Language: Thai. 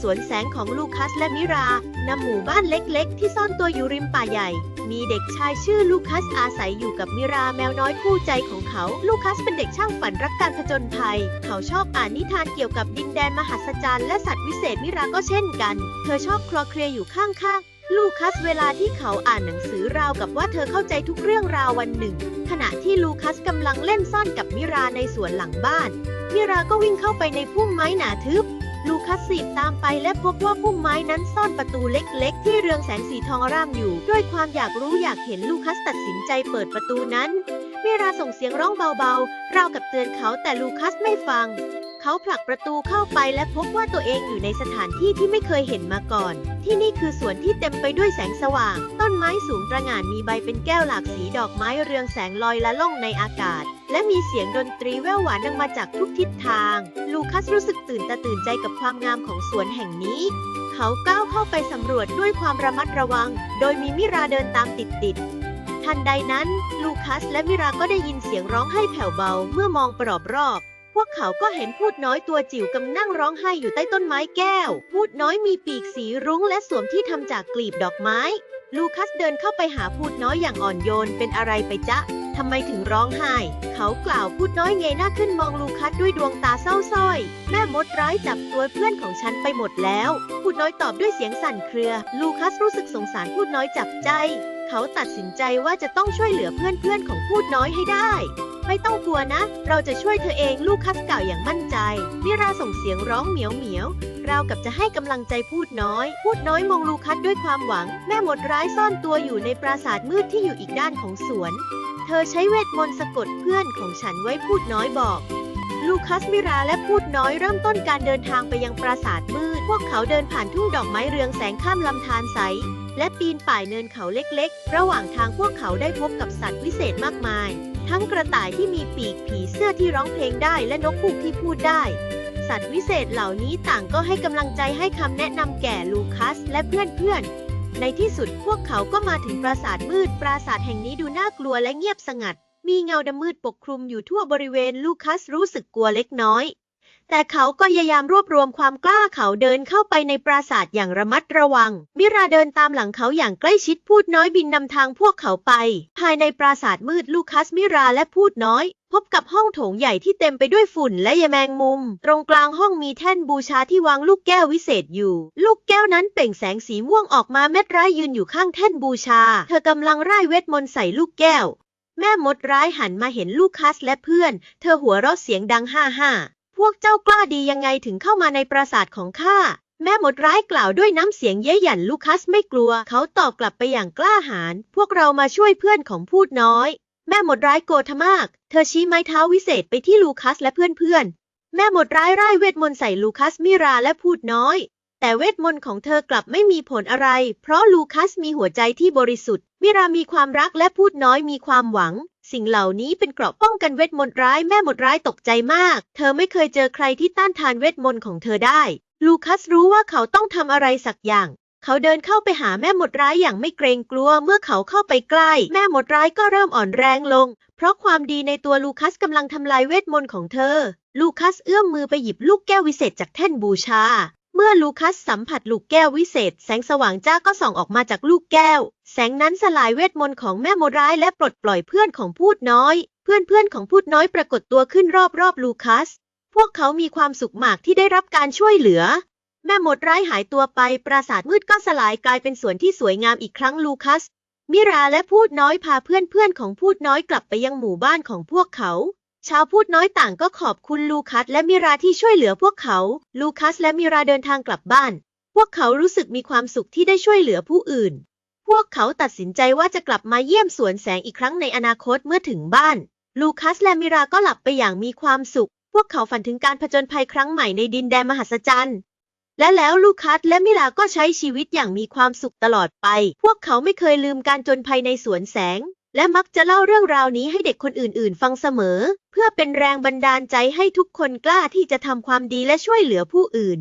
สวนแสงของลูคัสและมิรานำหมู่บ้านเล็กๆ ที่ซ่อนตัวอยู่ริมป่าใหญ่ มีเด็กชายชื่อลูคัสอาศัยอยู่กับมิราแมวน้อยคู่ใจของเขา ลูคัสเป็นเด็กช่างฝันรักการผจญภัย เขาชอบอ่านนิทานเกี่ยวกับดินแดนมหัศจรรย์และสัตว์วิเศษมิราก็เช่นกัน เธอชอบคลอเคลียอยู่ข้างๆลูคัสเวลาที่เขาอ่านหนังสือราวกับว่าเธอเข้าใจทุกเรื่องราววันหนึ่ง ขณะที่ลูคัสกำลังเล่นซ่อนกับมิราในสวนหลังบ้าน มิราก็วิ่งเข้าไปในพุ่มไม้หนาทึบ ลูคัสสีบตามไปและพบว่าพุ่มไม้นั้นซ่อนประตูเล็กๆ ที่เรืองแสงสีทองร่ามอยู่ ด้วยความอยากรู้อยากเห็นลูคัสตัดสินใจเปิดประตูนั้นมิราส่งเสียงร้องเบาๆ ราวกับเตือนเขาแต่ลูคัสไม่ฟัง เขาผลักประตูเข้าไปและพบว่าตัวเองอยู่ในสถานที่ที่ไม่เคยเห็นมาก่อน ที่นี่คือสวนที่เต็มไปด้วยแสงสว่าง ต้นไม้สูงตระหง่านมีใบเป็นแก้วหลากสีดอกไม้เรืองแสงลอยละล่องในอากาศ และมีเสียงดนตรีแว่วหวานดังมาจากทุกทิศทาง ลูคัสรู้สึกตื่นตาตื่นใจกับความงามของสวนแห่งนี้ เขาก้าวเข้าไปสำรวจด้วยความระมัดระวัง โดยมีมิราเดินตามติดๆทันใดนั้น ลูคัสและมิราก็ได้ยินเสียงร้องไห้แผ่วเบาเมื่อมองปรอบรอบ พวกเขาก็เห็นพูดน้อยตัวจิ๋วกำนั่งร้องไห้อยู่ใต้ต้นไม้แก้ว พูดน้อยมีปีกสีรุ้งและสวมที่ทำจากกลีบดอกไม้ ลูคัสเดินเข้าไปหาพูดน้อยอย่างอ่อนโยนเป็นอะไรไปจ๊ะทำไมถึงร้องไห้ เขากล่าวพูดน้อยเงยหน้าขึ้นมองลูคัสด้วยดวงตาเศร้าส้อย แม่มดร้ายจับตัวเพื่อนของฉันไปหมดแล้ว พูดน้อยตอบด้วยเสียงสั่นเครือ ลูคัสรู้สึกสงสารพูดน้อยจับใจ เขาตัดสินใจว่าจะต้องช่วยเหลือเพื่อนๆของพูดน้อยให้ได้ ไม่ต้องกลัวนะ เราจะช่วยเธอเองลูกคัสกล่าวอย่างมั่นใจ มิราส่งเสียงร้องเหมียวเหมียวราวกับจะให้กำลังใจพูดน้อย พูดน้อยมองลูคัสด้วยความหวัง แม่หมดร้ายซ่อนตัวอยู่ในปราสาทมืดที่อยู่อีกด้านของสวน เธอใช้เวทมนต์สะกดเพื่อนของฉันไว้พูดน้อยบอกลูคัสมิราและพูดน้อยเริ่มต้นการเดินทางไปยังปราสาทมืด พวกเขาเดินผ่านทุ่งดอกไม้เรืองแสงข้ามลำธารใส และปีนป่ายเนินเขาเล็กๆ ระหว่างทางพวกเขาได้พบกับสัตว์วิเศษมากมาย ทั้งกระต่ายที่มีปีกผีเสื้อที่ร้องเพลงได้และนกคูกที่พูดได้ สัตว์วิเศษเหล่านี้ต่างก็ให้กำลังใจให้คำแนะนำแก่ลูคัสและเพื่อนๆ ในที่สุดพวกเขาก็มาถึงปราสาทมืด ปราสาทแห่งนี้ดูน่ากลัวและเงียบสงัด มีเงาดำมืดปกคลุมอยู่ทั่วบริเวณลูคัสรู้สึกกลัวเล็กน้อย แต่เขาก็พยายามรวบรวมความกล้าเขาเดินเข้าไปในปราสาทอย่างระมัดระวัง มิราเดินตามหลังเขาอย่างใกล้ชิดพูดน้อยบินนำทางพวกเขาไป ภายในปราสาทมืดลูคัสมิราและพูดน้อย พบกับห้องโถงใหญ่ที่เต็มไปด้วยฝุ่นและยาแมงมุม ตรงกลางห้องมีแท่นบูชาที่วางลูกแก้ววิเศษอยู่ ลูกแก้วนั้นเปล่งแสงสีม่วงออกมาเม็ดร้ายยืนอยู่ข้างแท่นบูชา เธอกำลังร่ายเวทมนต์ใส่ลูกแก้ว แม่มดร้ายหันมาเห็นลูคัสและเพื่อน เธอหัวเราะเสียงดังฮ่าฮ่า วกเจ้ากล้าดียังไงถึงเข้ามาในปราสาทของข้า แม่หมดร้ายกล่าวด้วยน้ำเสียงเย้ยหยันลูคัสไม่กลัว เขาตอบกลับไปอย่างกล้าหาญ พวกเรามาช่วยเพื่อนของพูดน้อย แม่หมดร้ายโกรธมาก เธอชี้ไม้เท้าวิเศษไปที่ลูคัสและเพื่อนๆ แม่หมดร้ายร่ายเวทมนต์ใส่ลูคัสมิราและพูดน้อย แต่เวทมนต์ของเธอกลับไม่มีผลอะไร เพราะลูคัสมีหัวใจที่บริสุทธิ์ มิรามีความรักและพูดน้อยมีความหวัง สิ่งเหล่านี้เป็นเกราะป้องกันเวทมนต์ร้ายแม่มดร้ายตกใจมาก เธอไม่เคยเจอใครที่ต้านทานเวทมนต์ของเธอได้ ลูคัสรู้ว่าเขาต้องทำอะไรสักอย่างเขาเดินเข้าไปหาแม่มดร้ายอย่างไม่เกรงกลัว เมื่อเขาเข้าไปใกล้ แม่มดร้ายก็เริ่มอ่อนแรงลง เพราะความดีในตัวลูคัสกำลังทำลายเวทมนต์ของเธอ ลูคัสเอื้อมมือไปหยิบลูกแก้ววิเศษจากแท่นบูชา เมื่อลูคัสสัมผัสลูกแก้ววิเศษ แสงสว่างจ้าก็ส่องออกมาจากลูกแก้ว แสงนั้นสลายเวทมนต์ของแม่มดร้ายและปลดปล่อยเพื่อนของพูดน้อย เพื่อนเพื่อนของพูดน้อยปรากฏตัวขึ้นรอบๆลูคัส พวกเขามีความสุขมากที่ได้รับการช่วยเหลือ แม่มดร้ายหายตัวไป ปราสาทมืดก็สลายกลายเป็นสวนที่สวยงามอีกครั้งลูคัส มิราและพูดน้อยพาเพื่อนเพื่อนของพูดน้อยกลับไปยังหมู่บ้านของพวกเขา ชาวพูดน้อยต่างก็ขอบคุณลูคัสและมิราที่ช่วยเหลือพวกเขา ลูคัสและมิราเดินทางกลับบ้าน พวกเขารู้สึกมีความสุขที่ได้ช่วยเหลือผู้อื่น พวกเขาตัดสินใจว่าจะกลับมาเยี่ยมสวนแสงอีกครั้งในอนาคตเมื่อถึงบ้าน ลูคัสและมิราก็หลับไปอย่างมีความสุข พวกเขาฝันถึงการผจญภัยครั้งใหม่ในดินแดนมหัศจรรย์ และแล้วลูคัสและมิราก็ใช้ชีวิตอย่างมีความสุขตลอดไป พวกเขาไม่เคยลืมการจนภัยในสวนแสง และมักจะเล่าเรื่องราวนี้ให้เด็กคนอื่นๆ ฟังเสมอ เพื่อเป็นแรงบันดาลใจให้ทุกคนกล้าที่จะทำความดีและช่วยเหลือผู้อื่น